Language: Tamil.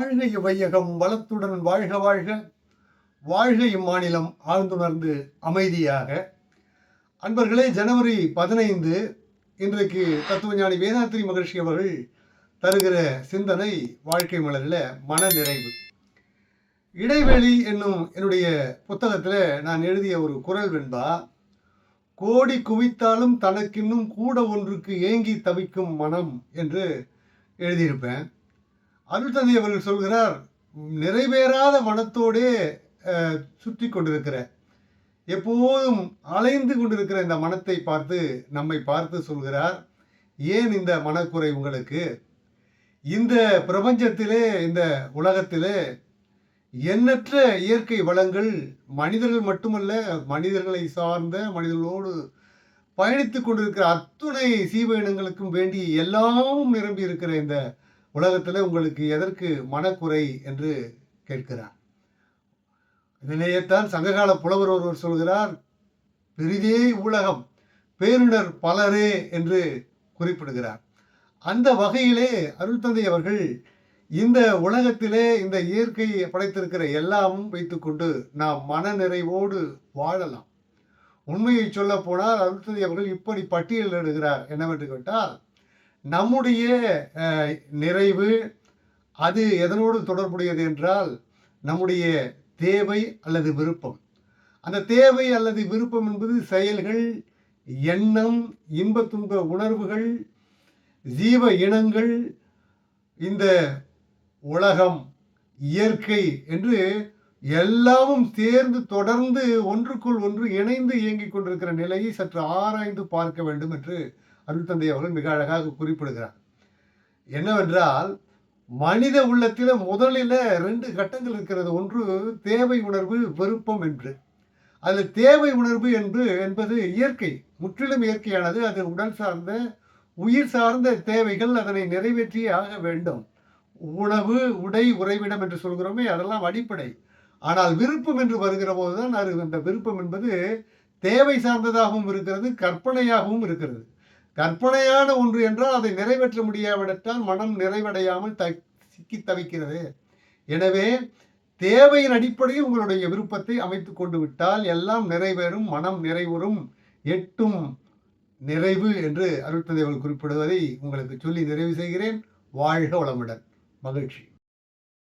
வாழ்க வையகம் வளத்துடன் வாழ்க வாழ்க. வாழ்க இம்மாநிலம் ஆழ்ந்துணர்ந்து அமைதியாக. அன்பர்களே ஜனவரி பதினைந்து இன்றைக்கு தத்துவஞானி வேதாத்திரி மகர்ஷி அவர்கள் தருகிற சிந்தனை வாழ்க்கை மலரில் மன நிறைவு இடைவெளி என்னும் என்னுடைய புத்தகத்தில் நான் எழுதிய ஒரு குரல் வெண்பா கோடி குவித்தாலும் தனக்கின்னும் கூட ஒன்றுக்கு ஏங்கி தவிக்கும் மனம் என்று எழுதியிருப்பேன். அருள்தந்தை அவர்கள் சொல்கிறார் நிறைவேறாத மனத்தோடே சுற்றி கொண்டிருக்கிற எப்போதும் அலைந்து கொண்டிருக்கிற இந்த மனத்தை பார்த்து நம்மை பார்த்து சொல்கிறார் ஏன் இந்த மனக்குறை உங்களுக்கு? இந்த பிரபஞ்சத்திலே இந்த உலகத்திலே எண்ணற்ற இயற்கை வளங்கள் மனிதர்கள் மட்டுமல்ல மனிதர்களை சார்ந்த மனிதர்களோடு பயணித்துக் கொண்டிருக்கிற அத்துணை சீவ இனங்களுக்கும் வேண்டி எல்லாமும் நிரம்பி இருக்கிற இந்த உலகத்தில் உங்களுக்கு எதற்கு மனக்குறை என்று கேட்கிறார். இதனையேத்தான் சங்ககால புலவர் ஒருவர் சொல்கிறார் பெரிதே உலகம் பேரிடர் பலரே என்று குறிப்பிடுகிறார். அந்த வகையிலே அருள் தந்தை அவர்கள் இந்த உலகத்திலே இந்த இயற்கை படைத்திருக்கிற எல்லாமும் வைத்துக்கொண்டு நாம் மன நிறைவோடு வாழலாம். உண்மையை சொல்ல போனால் அருள் தந்தை அவர்கள் இப்படி பட்டியலிடுகிறார் என்னவென்று கேட்டால் நம்முடைய நிறைவு அது எதனோடு தொடர்புடையது என்றால் நம்முடைய தேவை அல்லது விருப்பம். அந்த தேவை அல்லது விருப்பம் என்பது செயல்கள் எண்ணம் இன்ப துன்ப உணர்வுகள் ஜீவ இனங்கள் இந்த உலகம் இயற்கை என்று எல்லாமும் சேர்ந்து தொடர்ந்து ஒன்றுக்குள் ஒன்று இணைந்து இயங்கிக் கொண்டிருக்கிற நிலையை சற்று ஆராய்ந்து பார்க்க வேண்டும் என்று அருள்தந்தை அவர்கள் மிக அழகாக குறிப்பிடுகிறார். என்னவென்றால் மனித உள்ளத்தில் முதலில் ரெண்டு கட்டங்கள் இருக்கிறது. ஒன்று தேவை உணர்வு விருப்பம் என்று. அதில் தேவை உணர்வு என்று என்பது இயற்கை. முற்றிலும் இயற்கையானது. அது உடல் சார்ந்த உயிர் சார்ந்த தேவைகள் அதனை நிறைவேற்றியே ஆக வேண்டும். உணவு உடை உறைவிடம் என்று சொல்கிறோமே அதெல்லாம் அடிப்படை. ஆனால் விருப்பம் என்று வருகிற போதுதான் அது அந்த விருப்பம் என்பது தேவை சார்ந்ததாகவும் இருக்கிறது கற்பனையாகவும் இருக்கிறது. கற்பனையான ஒன்று என்றால் அதை நிறைவேற்ற முடியாவிடத்தால் மனம் நிறைவடையாமல் த சிக்கி தவிக்கிறது. எனவே தேவையின் அடிப்படையில் உங்களுடைய விருப்பத்தை அமைத்து கொண்டு விட்டால் எல்லாம் நிறைவேறும் மனம் நிறைவுறும் எட்டும் நிறைவு என்று அருட்தந்தை குறிப்பிடுவதை உங்களுக்கு சொல்லி நிறைவு செய்கிறேன். வாழ்க வளமுடன். மகிழ்ச்சி.